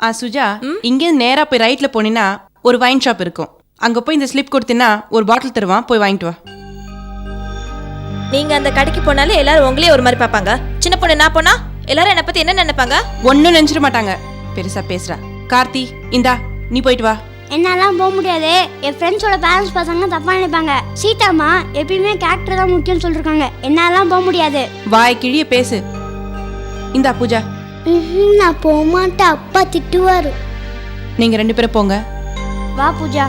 ஆ சுஜா இங்கேருந்து நேரா போய் ரைட்ல போனீன்னா ஒரு வைன் ஷாப் இருக்கும். அங்க போய் இந்த ஸ்லிப் கொடுத்தீங்கன்னா ஒரு பாட்டில் தருவான் போய் வாங்கிட்டு வா. நீங்க அந்த கடைக்கு போனாலே எல்லாரும் உங்களே ஒரு மாதிரி பார்ப்பாங்க. சின்ன பொண்ணு நான் போனா எல்லாரும் என்ன பத்தி என்ன நினைப்பாங்க? ஒன்னும் நினைச்சிட மாட்டாங்க. பெருசா பேசுறா. கார்த்தி இந்தா நீ போயிட்டு வா. என்னாலாம் போக முடியாது. என் ஃப்ரெண்ட்ஸோட பேரண்ட்ஸ் பசங்க தப்பா நினைப்பாங்க. சீதாமா எப்பயுமே கேரக்டர் தான் முக்கியம்னு சொல்லிருக்காங்க. என்னாலாம் போக முடியாது. வாய் கிழிய பேசு. இந்தா பூஜா. நான் போக மாட்டேன். அப்பா திட்டுவாரு. நீங்க ரெண்டு பேரும் போங்க. வா பூஜா.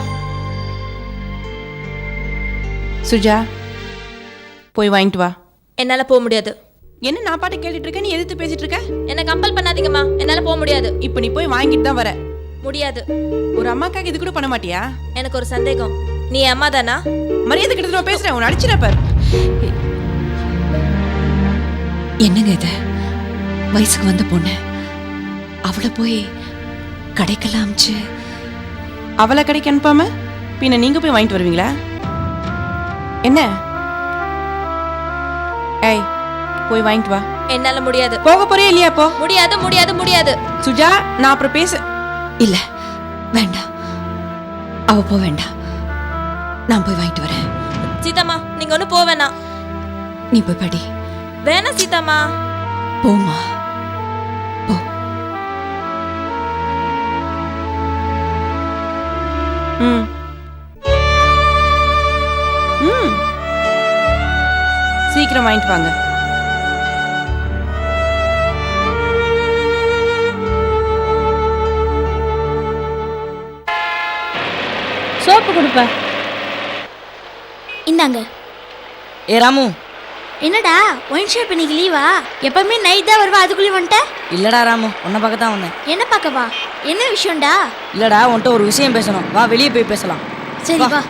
சுஜா. போய் வாங்கிட்டு வா. என்னால போக முடியாது. என்ன நான் பாட்டு கேட்டுட்டு இருக்க நீ எதிர்த்து பேசிட்டு இருக்க? என்ன கம்பல் பண்ணாதீங்கம்மா. என்னால போக முடியாது. இப்போ நீ போய் வாங்கிட்டு தான் வர. முடியாது. ஒரு அம்மாக்காக இது கூட பண்ண மாட்டியா? எனக்கு ஒரு சந்தேகம். நீ அம்மா தானா? மரியாதை கிட்ட நான் பேசுறேன். உன் அடிச்சிட பாரு. என்னங்க இது? வயசுக்கு வந்த பொண்ணு. அவளை போய் கடைக்கெல்லாம் அமிச்சு அவளை கடைக்கு அனுப்பாம? பின்ன நீங்க போய் வாங்கிட்டு வருவீங்களா? என்ன? போய் வாங்கிட்டு வா. என்னால முடியாது. போக போறே இல்லையா போ முடியாது முடியாது முடியாது. சுஜா நான் அப்புறம் பேச இல்ல வேண்டாம். அவ போக வேண்டாம். நான் போய் வாங்கிட்டு வரேன். சீதாம்மா நீங்க ஒன்றும் போக வேணாம். நீ போய் படி. வேணாம் சீதாம்மா. போமா போ. ம். ம். சீக்கிரம் வாங்கிட்டு வாங்க. சோப்பு கொடுப்பேன் இந்தாங்க. ஏ ராமு. என்னடா ஒயின் ஷாப் இன்னைக்கு லீவா எப்பவுமே நைட் தான் வருவா அதுக்குள்ளேயும் வந்துட்ட? இல்லடா ராமு. உன்னை பார்க்க தான் வந்தேன். என்ன பார்க்கவா என்ன விஷயம்டா? இல்லடா உன்கிட்ட ஒரு விஷயம் பேசணும். வா வெளியே போய் பேசலாம். சரி வா.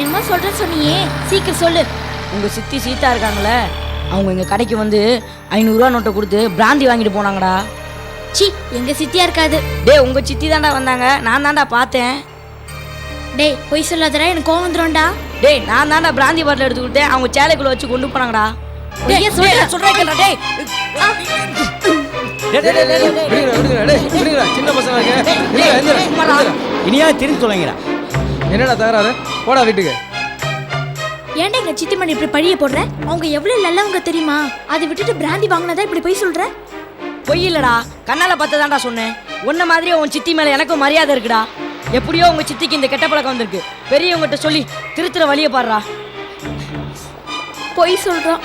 என்னமோ சொல்ற சொன்னியே? சீக்கிரம் சொல்லு. உங்க சித்தி சீதா இருக்காங்களே. அவங்க எங்க கடைக்கு வந்து ஐநூறுரூவா நோட்டை கொடுத்து பிராந்தி வாங்கிட்டு போனாங்கடா. சி எங்க சித்தியா இருக்காது. டேய் உங்க சித்தி தான்டா வந்தாங்க. நான் தான்டா பார்த்தேன். டேய் பொய் சொல்லாதடா எனக்கு கோவம் வந்துரும்டா. டேய் நான் தான்டா பிராந்தி பாட்டில் எடுத்து கொடுத்தேன். அவங்க சேலைக்குள்ள வச்சு கொண்டு போனாங்கடா. சொல்ற. சொல்றேன் கேளுடா, டேய். டேய், டேய், டேய், டேய், டேய், சின்ன பசங்க. இனியா திரும்பி தொலைங்கடா என்னடா தகராறு? போடா வீட்டுக்கு. ஏன்டா எங்க சித்தி மணி இப்படி பழிய போடுற? அவங்க எவ்வளவு நல்லவங்க தெரியுமா? அதை விட்டுட்டு பிராந்தி வாங்கினதா இப்படி போய் சொல்ற? பொய் இல்லடா. கண்ணால பார்த்ததான்டா சொன்னேன். உன்ன மாதிரியே உன் சித்தி மேல எனக்கும் மரியாதை இருக்குடா. எப்படியோ உங்க சித்திக்கு இந்த கெட்ட பழக்கம் வந்திருக்கு. பெரியவங்ககிட்ட சொல்லி திருத்துற வழியை பாடுறா பொய் சொல்றான்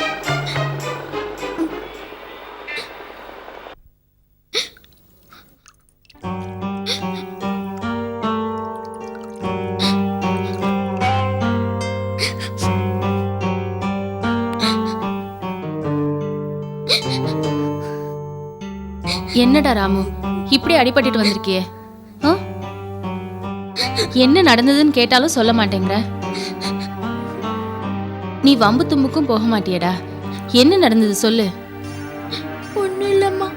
என்னடா ராமு? இப்படி அடிபட்டுட்டு வந்திருக்கியே? என்ன நடந்ததுன்னு கேட்டாலும் சொல்ல மாட்டேங்கிற. நீ வம்பு தும்புக்கும் போக மாட்டியடா. என்ன நடந்தது சொல்லு. ஒண்ணும் இல்லம்மா.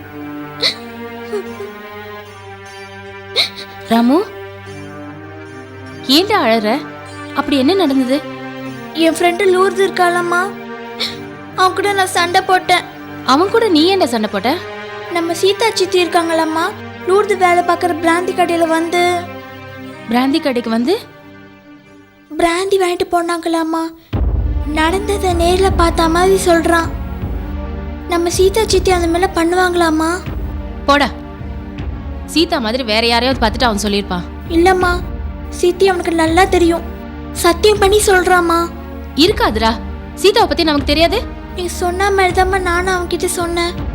ராமு? ஏன்டா அழற? அப்படி என்ன நடந்தது? என் ஃப்ரெண்டு லூர்து இருக்காளம்மா. அவன் கூட நான் சண்டை போட்டேன். அவன் கூட நீ ஏன்டா சண்டை போட்ட? நம்ம சீதா சித்தி இருக்காங்களம்மா லூர்து வேலை பார்க்குற பிராந்தி கடையில வந்து. பிராந்தி கடைக்கு வந்து? பிராந்தி வாங்கிட்டு போனாங்களாம்மா. நடந்ததை நேரில் பார்த்த மாதிரி சொல்றான். நம்ம சீதா சித்தி அந்த மேல பண்ணுவாங்களாம்மா. போடா. சீதா மாதிரி வேற யாரையாவது பார்த்துட்டு அவன் சொல்லியிருப்பான் இல்லம்மா சித்தி அவனுக்கு நல்லா தெரியும். சத்தியம் பண்ணி சொல்றாம்மா. இருக்காதுடா. சீதாவை பத்தி நமக்கு தெரியாது? நீ சொன்ன மாதிரி தான் நானும் அவன்கிட்ட சொன்னேன்.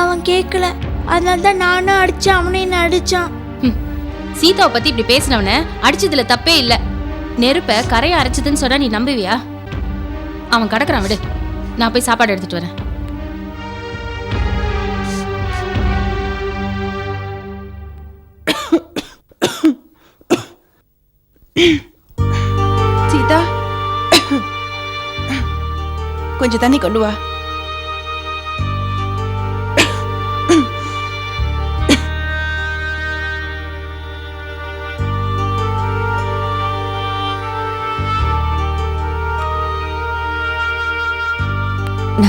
அவன் கேட்கல அதனால தான் நானும் அடிச்சேன் அவனும் என்ன அடிச்சான். சீதாவை பத்தி இப்படி பேசினவன அடிச்சதுல தப்பே இல்ல. நெருப்ப கரைய அரைச்சதுன்னு சொன்னா நீ நம்புவியா? அவன் கிடக்குறான் விடு. நான் போய் சாப்பாடு எடுத்துட்டு வரேன். சீதா. கொஞ்சம் தண்ணி கொண்டு வா.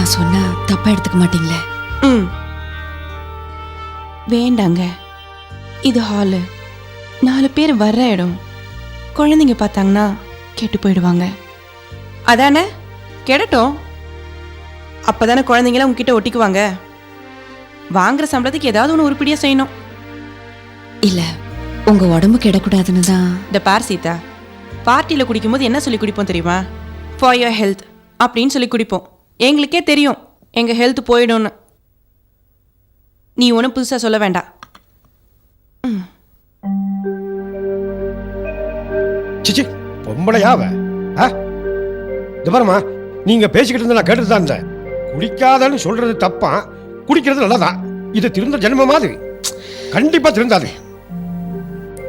நான் சொன்னா தப்பா எடுத்துக்க மாட்டீங்களே? ம். வேண்டாங்க. இது ஹாலு. நாலு பேர் வர்ற இடம். குழந்தைங்க பார்த்தாங்கன்னா கெட்டு போயிடுவாங்க. அதானே? கெடட்டும். அப்பதானே குழந்தைங்களாம் உங்ககிட்ட ஒட்டிக்குவாங்க? வாங்குற சம்பளத்துக்கு ஏதாவது ஒன்று உருப்படியாக செய்யணும். இல்ல உங்க உடம்பு கெடக்கூடாதுன்னு தான். இந்த பார் சீதா பார்ட்டியில் குடிக்கும்போது என்ன சொல்லி குடிப்போம் தெரியுமா? ஃபார் யுவர் ஹெல்த் அப்படின்னு சொல்லி குடிப்போம். எங்களுக்கே தெரியும் எங்கள் ஹெல்த் போயிடும்னு. நீ ஒன்றும் புதுசாக சொல்ல வேண்டாம். சிச்சி பொம்பளையா அவ? ஆ? இந்த பாருமா நீங்க பேசிக்கிட்டு இருந்தா நான் கேட்டுட்டு தான் இருந்தேன். குடிக்காதன்னு சொல்றது தப்பா குடிக்கிறது நல்லதான் இது திருந்த ஜென்ம மாதிரி. கண்டிப்பா திருந்தாது.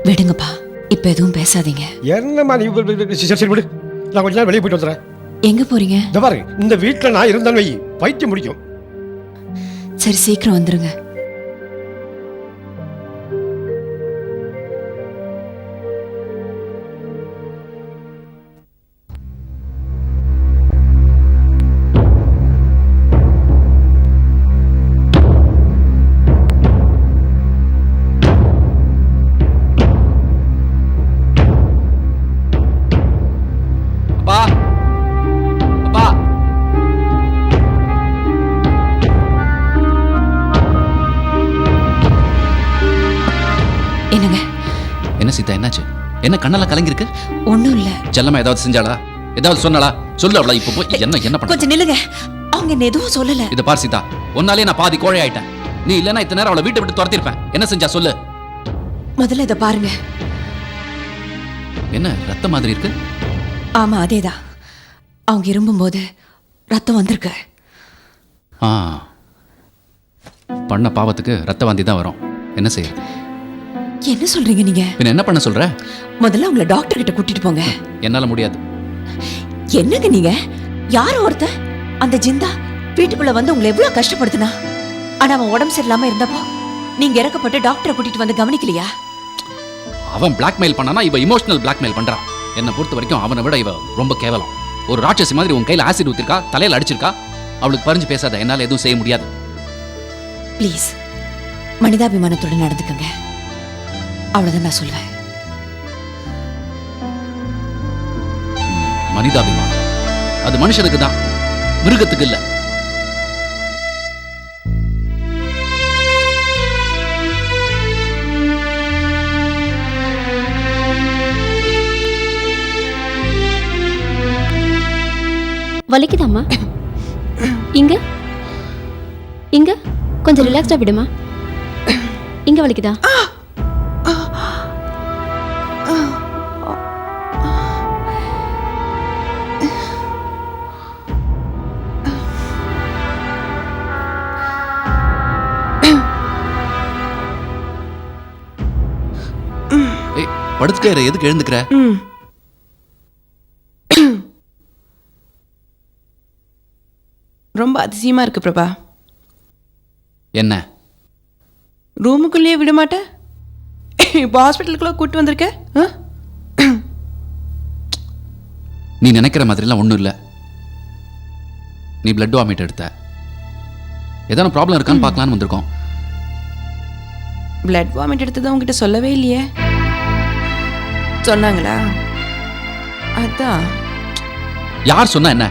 விடுங்கப்பா இப்ப எதுவும் பேசாதீங்க. என்னம்மா நீ சரி விடு. நான் கொஞ்ச நேரம் வெளியே போயிட்டு வந்துடுறேன். எங்க போறீங்க? இந்த இந்த வீட்டுல நான் இருந்தேன்னு வை பைத்தியம் முடிக்கும் சரி சீக்கிரம் வந்துருங்க. என்ன சீதா என்னாச்சு? என்ன கண்ணெல்லாம் கலங்கிருக்கு ஒண்ணும் இல்ல. செல்லமா ஏதாவது செஞ்சாளா? ஏதாவது சொன்னாளா? சொல்லு அவளா இப்போ போய் என்ன என்ன பண்ண கொஞ்சம் நில்லுங்க. அவங்க என்ன எதுவும் சொல்லல. இத பார் சீதா. உன்னாலே நான் பாதி கோழை ஆயிட்டேன். நீ இல்லனா இத்தனை நேரம் அவளை வீட்டை விட்டு துரத்திருப்பேன். என்ன செஞ்சா சொல்லு. முதல்ல இத பாருங்க. என்ன ரத்த மாதிரி இருக்கு? ஆமா அதேதான். அவங்க இரும்பும்போது ரத்தம் வந்திருக்கு. ஆ. பண்ண பாவத்துக்கு ரத்த வாந்தி தான் வரும். என்ன செய்யுது என்ன சொல்றீங்க நீங்க? பின்ன என்ன பண்ண சொல்ற? முதல்ல அவங்கள டாக்டர் கிட்ட கூட்டிட்டு போங்க. என்னால முடியாது. என்னங்க நீங்க? யார் ஒருத்த? அந்த ஜிந்தா வீட்டுக்குள்ள வந்து உங்களை எவ்வளவு கஷ்டப்படுத்தினா? ஆனா அவன் உடம்பு சரியில்லாம இருந்தப்போ நீங்க இறக்கப்பட்டு டாக்டரை கூட்டிட்டு வந்து கவனிக்கலையா? அவன் பிளாக்மெயில் பண்ணானா இவ இமோஷனல் பிளாக்மெயில் பண்றான். என்னை பொறுத்த வரைக்கும் அவனை விட இவ ரொம்ப கேவலம். ஒரு ராட்சசி மாதிரி உன் கையில ஆசிட் ஊத்திருக்கா தலையில அடிச்சிருக்கா? அவளுக்கு பறிஞ்சு பேசாத என்னால எதுவும் செய்ய முடியாது. ப்ளீஸ் மனிதாபிமானத்தோட நடந்துக்கங்க. அவ்வளவுதான் நான் சொல்வேன். மனிதாபிமானம். அது மனுஷனுக்கு தான் மிருகத்துக்கு இல்ல வலிக்குதாம்மா? இங்க? இங்க? கொஞ்சம் ரிலாக்ஸ்டா விடுமா? இங்க வலிக்குதா? இரு, எதுக்கு எழுந்துக்கிற? ரொம்ப அதிசயமா இருக்கு பிரபா. என்ன? ரூமுக்குள்ளேயே விட மாட்டேன் இப்போ ஹாஸ்பிட்டலுக்குள்ள கூட்டு வந்திருக்க? நீ நினைக்கிற மாதிரிலாம் ஒண்ணும் இல்ல. நீ பிளட் வாமிட் எடுத்த. ஏதாவது ப்ராப்ளம் இருக்கான்னு பார்க்கலான்னு வந்திருக்கோம். பிளட் வாமிட் எடுத்ததை உங்ககிட்ட சொல்லவே இல்லையே. சொன்னாங்களா? அதான். யார் சொன்னா என்ன?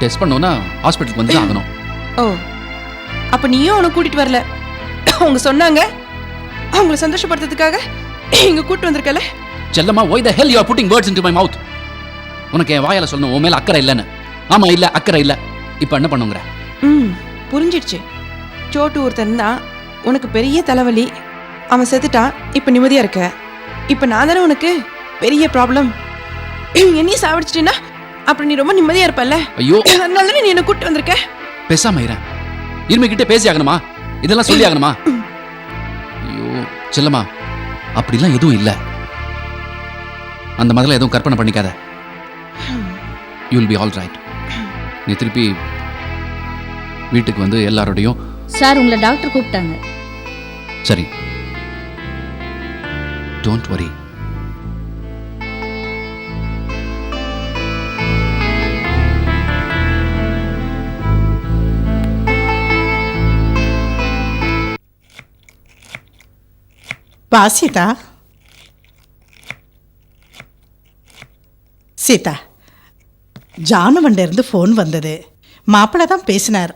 டெஸ்ட் பண்ணோன்னா ஹாஸ்பிட்டலுக்கு வந்து ஆகணும். ஓ அப்ப நீயும் அவனை கூட்டிட்டு வரல. அவங்க சொன்னாங்க. அவங்கள சந்தோஷப்படுத்துறதுக்காக இங்க கூட்டு வந்திருக்கல. செல்லம்மா why the hell you are putting words into my mouth உனக்கு என் வாயால சொல்லணும் உன் மேல அக்கறை இல்லைன்னு. ஆமா இல்ல அக்கறை இல்ல. இப்போ என்ன பண்ணுங்கிற? ம் புரிஞ்சிடுச்சு. சோட்டு ஒருத்தன் தான். உனக்கு பெரிய தலைவலி. அவன் செத்துட்டான். இப்ப நிம்மதியா இருக்க. இப்ப நான் தானே உனக்கு? பெரிய ப்ராப்ளம் என்னையும் சாவடிச்சிட்டீன்னா? அப்புறம் நீ ரொம்ப நிம்மதியா இருப்பல்ல? ஐயோ. அதனால தானே நீ என்ன கூட்டு வந்திருக்க? பேசாம இரேன் இருமை கிட்ட பேசி ஆகணுமா? இதெல்லாம் சொல்லி ஆகணுமா? ஐயோ செல்லம்மா அப்படிலாம் எதுவும் இல்ல. அந்த மாதிரிலாம் எதுவும் கற்பனை பண்ணிக்காத. You will be all right நீ திருப்பி வீட்டுக்கு வந்து எல்லாரோடையும் சார் உங்களை டாக்டர் கூப்பிட்டாங்க. சரி. டோன்ட் வரி வா சீதா. சீதா ஜானுவன்ல இருந்து ஃபோன் வந்தது. மாப்பிள்ளை தான் பேசினார்.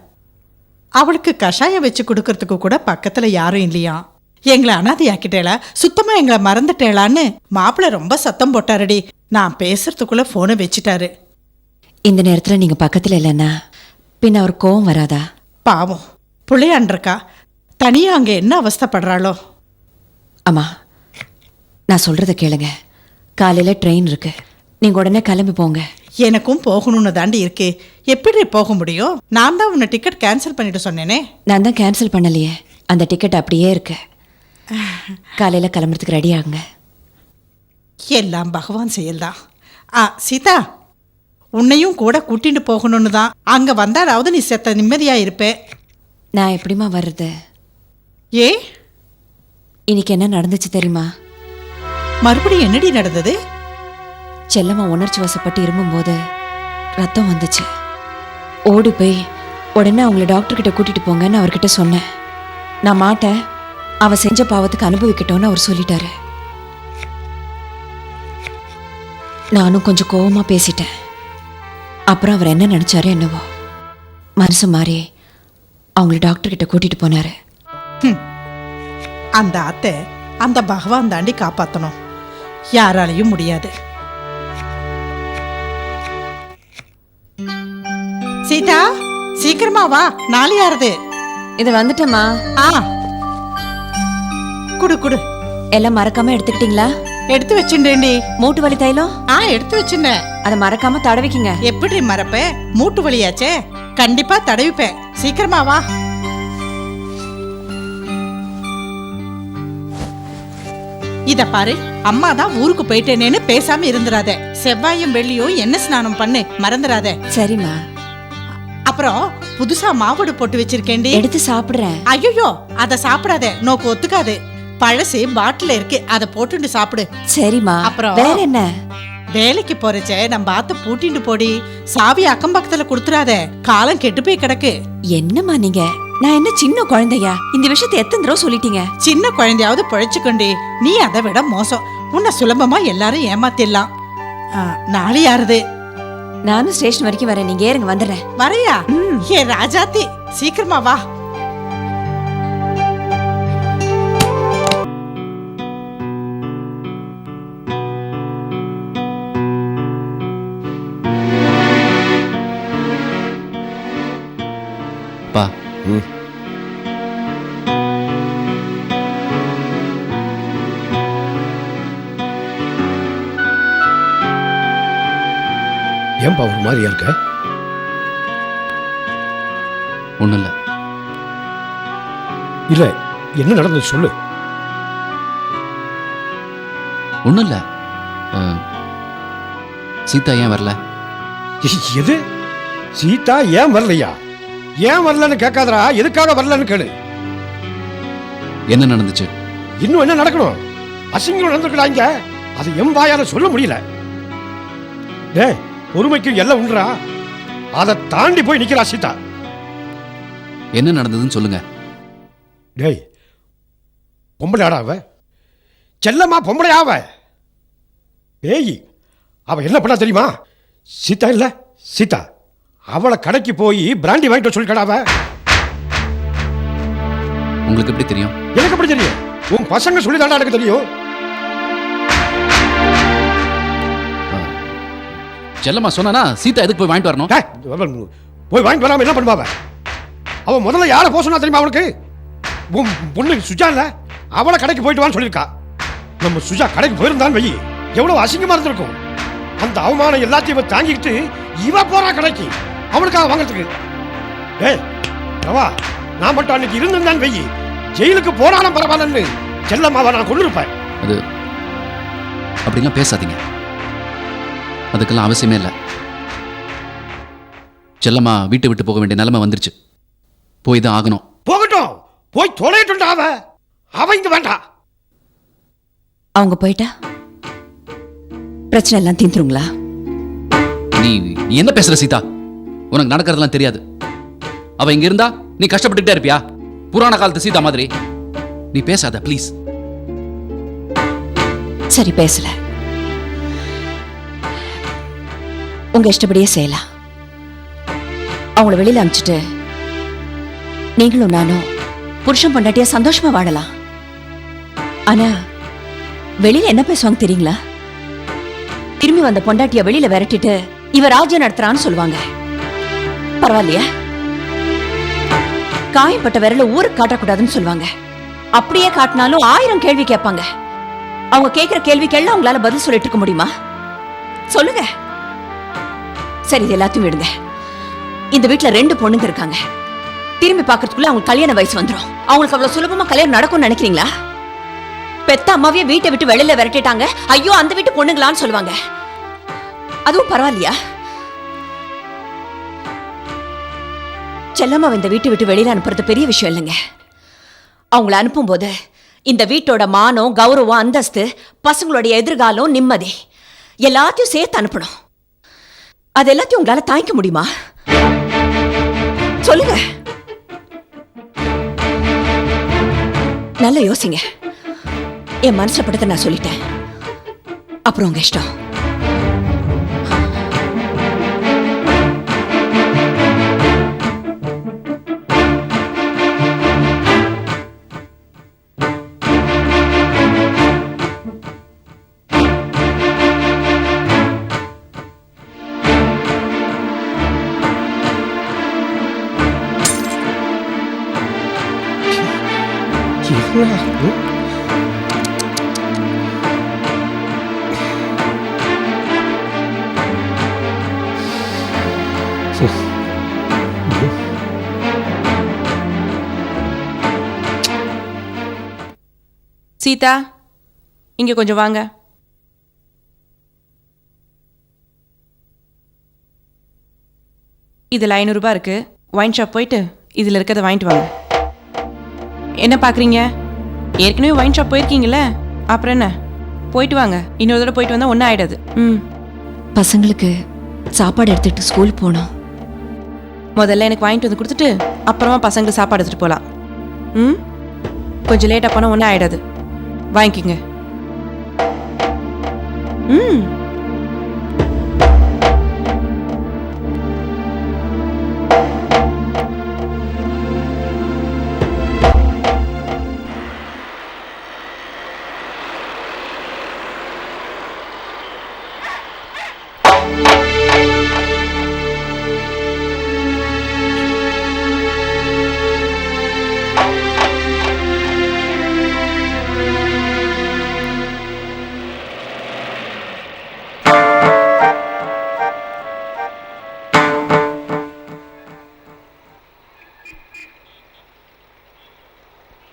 அவளுக்கு கஷாயம் வச்சு கொடுக்கறதுக்கு கூட பக்கத்துல யாரும் இல்லையா எங்களை அனாதையாக்கிட்டேளா? சுத்தமா எங்களை மறந்துட்டேளான்னு மாப்பிள்ளை ரொம்ப சத்தம் போட்டாருடி. நான் பேசுறதுக்குள்ள ஃபோனை வச்சுட்டாரு. இந்த நேரத்துல நீங்க பக்கத்துல இல்லைன்னா பின்ன அவர் கோவம் வராதா? பாவம். புள்ளையாண்டிருக்கா தனியா அங்க என்ன அவஸ்தைப்படுறாளோ? அம்மா நான் சொல்றத கேளுங்க. காலையில ட்ரெயின் இருக்கு. நீங்க உடனே கிளம்பி போங்க. எனக்கும் போகணும்னு தாண்டி இருக்கு. எப்படி போக முடியும்? நான் தான் உன்னை டிக்கெட் கேன்சல் பண்ணிட்டு சொன்னேனே. நான் தான் கேன்சல் பண்ணலையே. அந்த டிக்கெட் அப்படியே இருக்கு. காலையில கிளம்புறதுக்கு ரெடி ஆகுங்க. எல்லாம் பகவான் செயல்தான். ஆ சீதா உன்னையும் கூட கூட்டிட்டு போகணும்னு தான். அங்க வந்தாலாவது நீ செத்த நிம்மதியா இருப்பே. நான் எப்படிம்மா வர்றது? ஏ? இன்னைக்கு என்ன நடந்துச்சு தெரியுமா? மறுபடியும் என்னடி நடந்தது? செல்லம்மா உணர்ச்சி வசப்பட்டு இருமும்போது ரத்தம் வந்துச்சு. ஓடி போய் உடனே அவங்கள டாக்டர் கிட்ட கூட்டிட்டு போங்கன்னு அவர்கிட்ட சொன்னேன். நான் மாட்டேன். அவ செஞ்ச பாவத்துக்கு அனுபவிக்கட்டும்னு அவர் சொல்லிட்டாரு. நானும் கொஞ்சம் கோவமா பேசிட்டேன். அப்புறம் அவர் என்ன நினைச்சாரு என்னவோ. மனசு மாறி அவங்கள டாக்டர் கிட்ட கூட்டிட்டு போனாரு. அந்த அத்தை அந்த பகவான் தாண்டி காப்பாத்தணும். யாராலையும் முடியாது. சீதா சீக்கிரமா வா. நாளையாருது. இது வந்துட்டேம்மா. ஆ. குடு குடு. எல்லாம் மறக்காம எடுத்துக்கிட்டீங்களா? எடுத்து வச்சுட்டேன்டி மூட்டு வலி தைலம்? ஆ எடுத்து வச்சுட்டேன் அதை மறக்காம தடவிக்குங்க. எப்படி மறப்ப? மூட்டு வலியாச்சே? கண்டிப்பா தடவிப்பேன். சீக்கிரமா வா. இத பாரு அம்மா தான் ஊருக்கு போயிட்டேனேன்னு பேசாம இருந்துராத செவ்வாயும் வெள்ளியும் என்ன ஸ்நானம் பண்ணு மறந்துடாத சரிம்மா. அப்புறம் புதுசா மாவோடு போட்டு வச்சிருக்கேன்டி. எடுத்து சாப்பிடுறேன். ஐயோ அத சாப்பிடாத. நோக்கு ஒத்துக்காது. பழசு பாட்டில இருக்கு. அத போட்டுட்டு சாப்பிடு. சரிம்மா. அப்புறம்? வேற என்ன? வேலைக்கு போறச்ச நம்ம ஆத்த பூட்டிட்டு போடி. சாவி அக்கம் பக்கத்துல கொடுத்துறாத. காலம் கெட்டு போய் கிடக்கு. என்னம்மா நீங்க? நான் என்ன சின்ன குழந்தையா? இந்த விஷயத்தை எத்தனை தடவை சொல்லிட்டீங்க? சின்ன குழந்தையாவது பழைச்சுக்கொண்டே நீ அதை விட மோசம். உன்னை சுலபமா எல்லாரும் ஏமாத்திடலாம். ஆ, நாளை யாருது? நானும் ஸ்டேஷன் வரைக்கும் வரேன். நீங்க ஏறுங்க வந்துடுறேன். வரையா? ஏ ராஜாத்தி சீக்கிரமா வா. ஏன்பா ஒரு மாதிரியா இருக்க? ஒன்றும் இல்லை இல்ல என்ன நடந்தது சொல்லு. ஒன்றும் இல்லை சீதா ஏன் வரல? எது? சீதா ஏன் வரலையா? ஏன் வரலன்னு கேட்காதடா எதுக்காக வரலன்னு கேளு. என்ன நடந்துச்சு? இன்னும் என்ன நடக்கணும்? அசிங்கம் நடந்துருக்கடா இங்க. அது எம் வாயால சொல்ல முடியல. டேய் பொறுமைக்கு எல்லாம் உண்டுறா அதை தாண்டி போய் நிக்கிறா சீதா. என்ன நடந்ததுன்னு சொல்லுங்க. டேய் பொம்பளை ஆடா அவ? செல்லம்மா பொம்பளை ஆவ ஏய் அவ என்ன பண்ணா தெரியுமா? சீதா இல்ல சீதா. அவளை கடைக்கு போய் பிராண்டி வாங்கிட்டு வர சொல்லிட்டா அவ. உங்களுக்கு எப்படி தெரியும்? எனக்கு எப்படி தெரியும்? உன் பசங்க சொல்லி தாண்டா எனக்கு தெரியும். செல்லம்மா சொன்னானா சீதா எதுக்கு போய் வாங்கிட்டு வரணும்? அவன் போய் வாங்கிட்டு வராம என்ன பண்ணுவா அவ? அவ முதல்ல யாரை போக சொன்னா தெரியுமா அவளுக்கு? உன் பொண்ணு சுஜா இல்ல? அவளை கடைக்கு போயிட்டு வான்னு சொல்லியிருக்கா. நம்ம சுஜா கடைக்கு போயிருந்தான்னு வை. எவ்வளவு அசிங்கமா இருந்திருக்கும். அந்த அவமானம் எல்லாத்தையும் தாங்கிக்கிட்டு இவ போறா கடைக்கு. அவளுக்காக வாங்குறதுக்கு. டேய் ரவா நான் மட்டும் அன்னைக்கு இருந்திருந்தான் வெயி ஜெயிலுக்கு போனாலும் பரவாயில்லன்னு செல்லம்மாவை நான் கொண்டு இருப்பேன் அது அப்படிலாம் பேசாதீங்க. அதுக்கெல்லாம் அவசியமே இல்லை. செல்லம்மா வீட்டை விட்டு போக வேண்டிய நிலைமை வந்துருச்சு. போய் தான் ஆகணும். போகட்டும். போய் தொலையட்டும்டா அவ. அவ இங்க வேண்டாம் அவங்க போயிட்டா? பிரச்சனை எல்லாம் தீந்துருங்களா? நீ நீ என்ன பேசுற சீதா? உனக்கு நடக்கிறதெல்லாம் தெரியாது. அவ இங்க இருந்தா நீ கஷ்டப்பட்டுட்டே இருப்பியா? புராண காலத்து சீதா மாதிரி. நீ பேசாத ப்ளீஸ் சரி பேசல. உங்க இஷ்டப்படியே செய்யலாம். அவங்கள வெளியில அனுப்பிச்சிட்டு நீங்களும் நானும் புருஷன் பொண்டாட்டியா சந்தோஷமா வாழலாம். ஆனா வெளியில என்ன பேசுவாங்க தெரியுங்களா? திரும்பி வந்த பொண்டாட்டிய வெளியில விரட்டிட்டு இவ ராஜ்யம் நடத்துறான்னு சொல்லுவாங்க. பரவாயில்லையா? காயப்பட்ட விரல ஊருக்கு காட்டக்கூடாதுன்னு சொல்லுவாங்க. அப்படியே காட்டினாலும் ஆயிரம் கேள்வி கேட்பாங்க. அவங்க கேட்கிற கேள்விக்கெல்லாம் உங்களால பதில் சொல்லிட்டு இருக்க முடியுமா? சொல்லுங்க. சரி இது எல்லாத்தையும் விடுங்க. இந்த வீட்டில் ரெண்டு பொண்ணுங்க இருக்காங்க. திரும்பி பார்க்கறதுக்குள்ள அவங்க கல்யாண வயசு வந்துடும் அவங்களுக்கு அவ்வளோ சுலபமாக கல்யாணம் நடக்கும்னு நினைக்கிறீங்களா? பெத்த அம்மாவே வீட்டை விட்டு வெளியில விரட்டிட்டாங்க. ஐயோ அந்த வீட்டு பொண்ணுங்களான்னு சொல்லுவாங்க. அதுவும் பரவாயில்லையா? செல்லம்மா இந்த வீட்டை விட்டு வெளியில அனுப்புறது பெரிய விஷயம் இல்லைங்க. அவங்கள அனுப்பும்போது இந்த வீட்டோட மானம் கௌரவம் அந்தஸ்து பசங்களுடைய எதிர்காலம் நிம்மதி எல்லாத்தையும் சேர்த்து அனுப்பணும். அது எல்லாத்தையும் உங்களால தாங்கிக்க முடியுமா? சொல்லுங்க. நல்ல யோசிங்க. என் மனசுல படத்தை நான் சொல்லிட்டேன். அப்புறம் உங்க இஷ்டம். சீதா இங்க கொஞ்சம் வாங்க. இதில் ஐநூறுரூபா இருக்கு. ஒயின் ஷாப் போயிட்டு இதில் இருக்கிறத வாங்கிட்டு வாங்க. என்ன பார்க்குறீங்க? ஏற்கனவே ஒயின் ஷாப் போயிருக்கீங்கல்ல? அப்புறம் என்ன? போயிட்டு வாங்க. இன்னொரு தடவை போயிட்டு வந்தால் ஒன்றும் ஆயிடாது. ம். பசங்களுக்கு சாப்பாடு எடுத்துட்டு ஸ்கூல் போனோம் முதல்ல எனக்கு வாங்கிட்டு வந்து கொடுத்துட்டு அப்புறமா பசங்களுக்கு சாப்பாடு எடுத்துகிட்டு போகலாம். ம்? கொஞ்சம் லேட்டாக போனால் ஒன்றும் ஆயிடாது. வாங்கிக்கோங்க. ம்.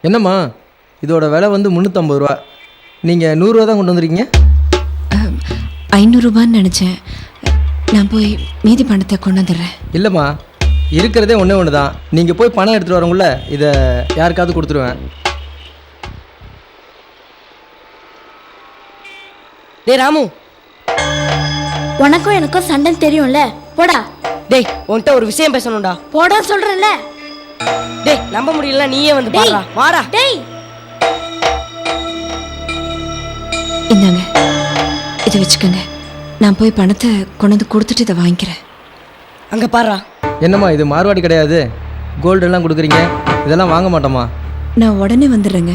என்னம்மா? இதோட விலை வந்து முந்நூற்றம்பது ரூபா. நீங்கள் நூறுரூவா தான் கொண்டு வந்திருக்கீங்க? ஐநூறுரூபான்னு நினச்சேன். நான் போய் மீதி பணத்தை கொண்டு வந்துடுறேன். இல்லைம்மா இருக்கிறதே ஒன்றே ஒன்று தான். நீங்கள் போய் பணம் எடுத்துகிட்டு வரவங்கள இதை யாருக்காவது கொடுத்துருவேன். டேய் ராமு. உனக்கும் எனக்கும் சண்டைன்னு தெரியும்ல? போடா. டேய் உன்கிட்ட ஒரு விஷயம் பேசணும்டா. போடா சொல்றேன்ல. டேய் நம்ப முடியல நீயே வந்து. பாருடா வாடா. டேய். இந்தாங்க. இதை வச்சுக்கோங்க. நான் போய் பணத்தை கொண்டு வந்து கொடுத்துட்டு இதை வாங்கிக்கிறேன். அங்க பாருடா என்னம்மா இது மார்வாடி கிடையாது. கோல்டு எல்லாம் கொடுக்குறீங்க. இதெல்லாம் வாங்க மாட்டோமா? நான் உடனே வந்துடுறேங்க.